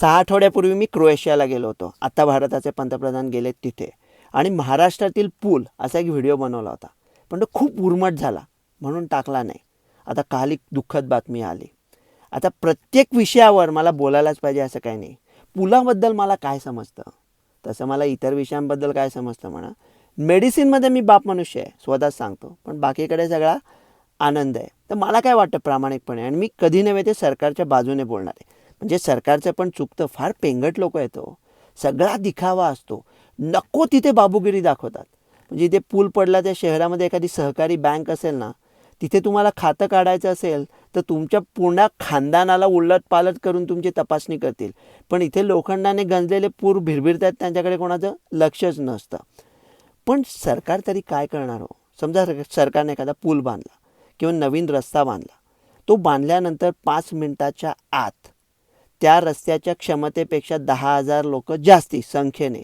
सहा आठवड्यापूर्वी मी क्रोएशियाला गेलो होतो. आत्ता भारताचे पंतप्रधान गेले तिथे. आणि महाराष्ट्रातील पूल असा एक व्हिडिओ बनवला होता. पण तो खूप उर्मट झाला. म्हणून टाकला नाही. आता काल एक दुःखद बातमी आली. आता प्रत्येक विषयावर मला बोलायलाच पाहिजे असं काही नाही. पुलाबद्दल मला काय समजतं? तसं मला इतर विषयांबद्दल काय समजतं म्हणा? मेडिसिनमध्ये मी बाप मनुष्य आहे स्वतःच सांगतो. पण बाकीकडे सगळा आनंद आहे. तर मला काय वाटतं प्रामाणिकपणे? आणि मी कधी नव्हे ते सरकारच्या बाजूने बोलणार आहे. म्हणजे सरकारचं पण चुकतं फार पेंगट लोक येतो हो. सगळा दिखावा असतो. नको तिथे बाबूगिरी दाखवतात. म्हणजे इथे पूल पडला त्या शहरामध्ये एखादी सहकारी बँक असेल ना तिथे तुम्हाला खातं काढायचं असेल तर तुमच्या पूर्ण खानदानाला उलट पालट करून तुमची तपासणी करतील. पण इथे लोखंडाने गंजलेले पूर भिरभिरतात त्यांच्याकडे कोणाचं लक्षच नसतं. पण सरकार तरी काय करणार हो? समजा सरकारने एखादा पूल बांधला किंवा नवीन रस्ता बांधला तो बांधल्यानंतर पाच मिनटाच्या आत त्या रस्त्याच्या क्षमतेपेक्षा दहा हजार लोक जास्ती संख्येने.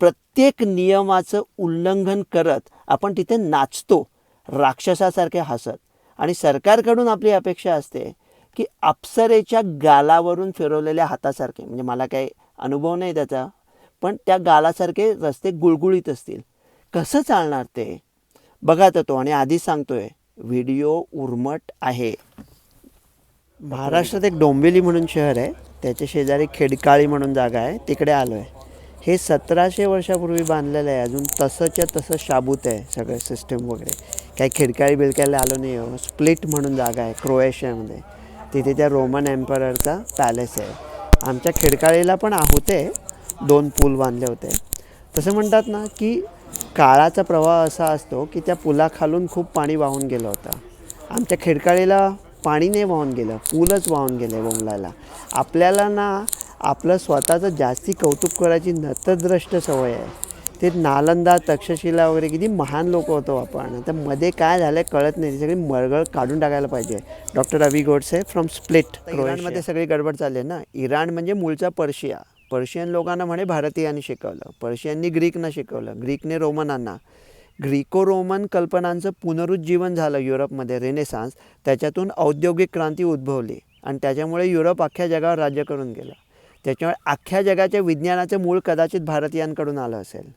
प्रत्येक नियमाचं उल्लंघन करत आपण तिथे नाचतो राक्षसासारखे हसत. आणि सरकारकडून आपली अपेक्षा असते की अप्सरेच्या गालावरून फिरवलेल्या हातासारखे म्हणजे मला काही अनुभव नाही त्याचा पण त्या गालासारखे रस्ते गुळगुळीत असतील. कसं चालणार ते? बघा तर तो आणि आधीच सांगतोय व्हिडिओ उर्मट आहे. महाराष्ट्रात एक डोंबिवली म्हणून शहर आहे. त्याच्या शेजारी खेडकाळी म्हणून जागा आहे तिकडे आलो आहे हे सतराशे वर्षापूर्वी बांधलेलं आहे अजून तसंच्या तसं शाबूत आहे सगळं सिस्टम वगैरे. काही खिडकाळी बिडकायला आलो नाही हो स्प्लिट म्हणून जागा आहे क्रोएशियामध्ये. तिथे त्या रोमन एम्पररचा पॅलेस आहे. आमच्या खिडकाळीला पण आहोते दोन पूल बांधले होते. तसं म्हणतात ना की काळाचा प्रवाह असा असतो की त्या पुलाखालून खूप पाणी वाहून गेलं होतं. आमच्या खिडकाळीला पाणी नाही वाहून गेलं पूलच वाहून गेले बोंबलायला आपल्याला ना आपलं स्वतःचं जास्ती कौतुक करायची नतद्रष्ट सवय आहे. ते नालंदा तक्षशिला वगैरे किती महान लोक होतो आपण. आता मध्ये काय झालं कळत नाही. सगळी मळगळ काढून टाकायला पाहिजे. Doctor Ravi Godse from split इराणमध्ये सगळी गडबड चालली आहे ना. इराण म्हणजे मूळचा पर्शिया. पर्शियन लोकांना म्हणे भारतीयांनी शिकवलं. पर्शियननी ग्रीकनं शिकवलं. ग्रीकने रोमनांना. ग्रीको रोमन कल्पनांचं पुनरुज्जीवन झालं युरोपमध्ये रेनेसान्स. त्याच्यातून औद्योगिक क्रांती उद्भवली आणि त्याच्यामुळे युरोप अख्ख्या जगावर राज्य करून गेलं. त्याच्यामुळे अख्ख्या जगाच्या विज्ञानाचं मूळ कदाचित भारतीयांकडून आलं असेल.